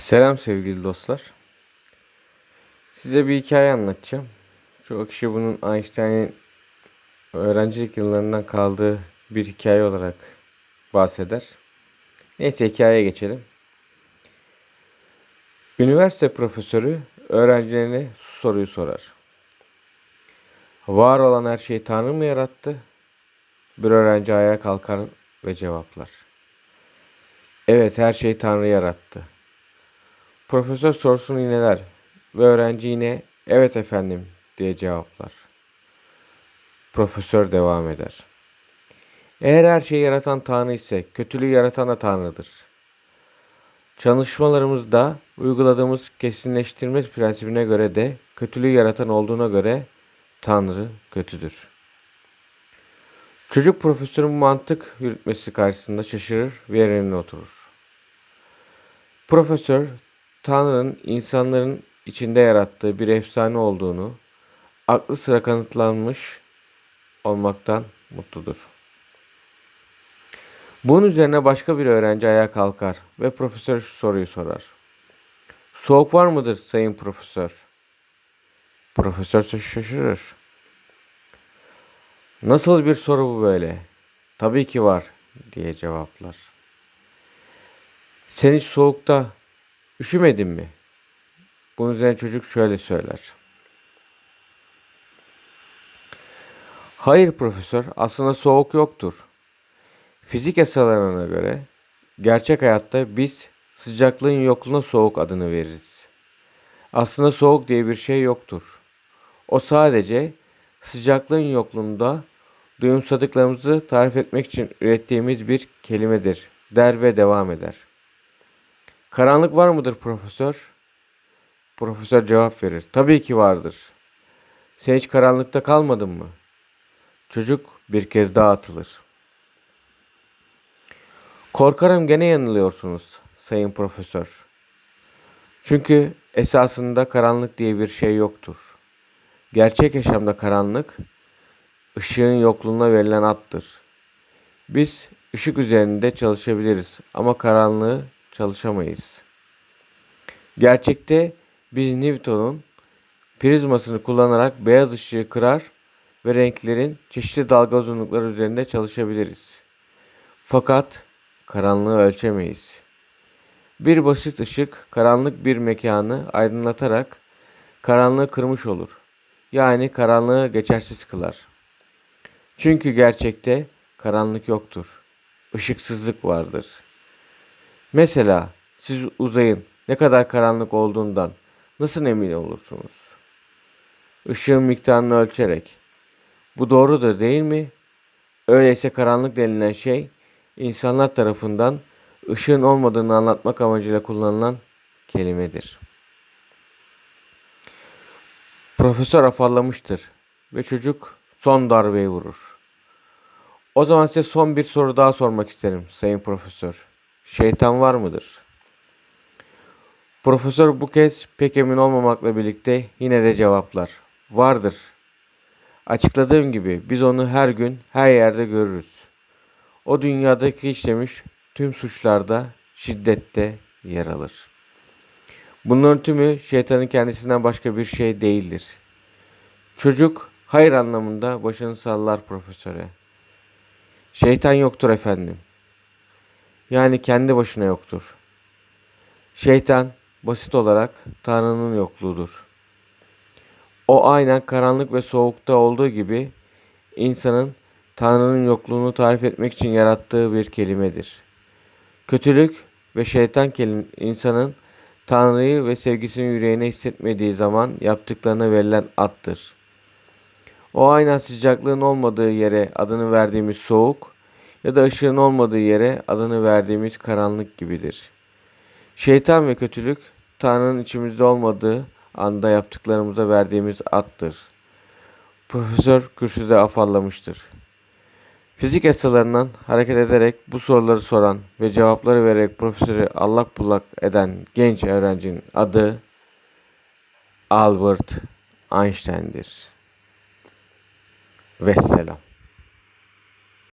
Selam sevgili dostlar. Size bir hikaye anlatacağım. Çoğu kişi bunun Einstein'in öğrencilik yıllarından kaldığı bir hikaye olarak bahseder. Neyse hikayeye geçelim. Üniversite profesörü öğrencilerine şu soruyu sorar. Var olan her şeyi Tanrı mı yarattı? Bir öğrenci ayağa kalkar ve cevaplar. Evet her şeyi Tanrı yarattı. Profesör sorusunu yineler ve öğrenci yine evet efendim diye cevaplar. Profesör devam eder. Eğer her şeyi yaratan Tanrı ise kötülüğü yaratan da Tanrı'dır. Çalışmalarımızda uyguladığımız kesinleştirme prensibine göre de kötülüğü yaratan olduğuna göre Tanrı kötüdür. Çocuk profesörün mantık yürütmesi karşısında şaşırır ve yerine oturur. Profesör Tanrı'nın insanların içinde yarattığı bir efsane olduğunu aklı sıra kanıtlanmış olmaktan mutludur. Bunun üzerine başka bir öğrenci ayağa kalkar ve profesör şu soruyu sorar. Soğuk var mıdır sayın profesör? Profesör şaşırır. Nasıl bir soru bu böyle? Tabii ki var diye cevaplar. Sen hiç soğukta üşümedin mi? Bunun üzerine çocuk şöyle söyler. Hayır profesör, aslında soğuk yoktur. Fizik yasalarına göre gerçek hayatta biz sıcaklığın yokluğuna soğuk adını veririz. Aslında soğuk diye bir şey yoktur. O sadece sıcaklığın yokluğunda duyumsadıklarımızı tarif etmek için ürettiğimiz bir kelimedir der ve devam eder. Karanlık var mıdır profesör? Profesör cevap verir. Tabii ki vardır. Sen hiç karanlıkta kalmadın mı? Çocuk bir kez daha atılır. Korkarım gene yanılıyorsunuz sayın profesör. Çünkü esasında karanlık diye bir şey yoktur. Gerçek yaşamda karanlık, ışığın yokluğuna verilen attır. Biz ışık üzerinde çalışabiliriz ama karanlığı çalışamayız. Gerçekte biz Newton'un prizmasını kullanarak beyaz ışığı kırar ve renklerin çeşitli dalga uzunlukları üzerinde çalışabiliriz. Fakat karanlığı ölçemeyiz. Bir basit ışık karanlık bir mekanı aydınlatarak karanlığı kırmış olur. Yani karanlığı geçersiz kılar. Çünkü gerçekte karanlık yoktur. Işıksızlık vardır. Mesela siz uzayın ne kadar karanlık olduğundan nasıl emin olursunuz? Işığın miktarını ölçerek. Bu doğrudur değil mi? Öyleyse karanlık denilen şey insanlar tarafından ışığın olmadığını anlatmak amacıyla kullanılan kelimedir. Profesör afallamıştır ve çocuk son darbeyi vurur. O zaman size son bir soru daha sormak isterim sayın profesör. Şeytan var mıdır? Profesör bu kez pek emin olmamakla birlikte yine de cevaplar. Vardır. Açıkladığım gibi biz onu her gün her yerde görürüz. O dünyadaki işlemiş tüm suçlarda şiddette yer alır. Bunların tümü şeytanın kendisinden başka bir şey değildir. Çocuk hayır anlamında başını sallar profesöre. Şeytan yoktur efendim. Yani kendi başına yoktur. Şeytan basit olarak Tanrı'nın yokluğudur. O aynen karanlık ve soğukta olduğu gibi insanın Tanrı'nın yokluğunu tarif etmek için yarattığı bir kelimedir. Kötülük ve şeytan kelim insanın Tanrı'yı ve sevgisini yüreğine hissetmediği zaman yaptıklarına verilen attır. O aynen sıcaklığın olmadığı yere adını verdiğimiz soğuk ya da ışığın olmadığı yere adını verdiğimiz karanlık gibidir. Şeytan ve kötülük Tanrı'nın içimizde olmadığı anda yaptıklarımıza verdiğimiz attır. Profesör kürsüde afallamıştır. Fizik yasalarından hareket ederek bu soruları soran ve cevapları vererek profesörü allak bullak eden genç öğrencinin adı Albert Einstein'dir. Vesselam.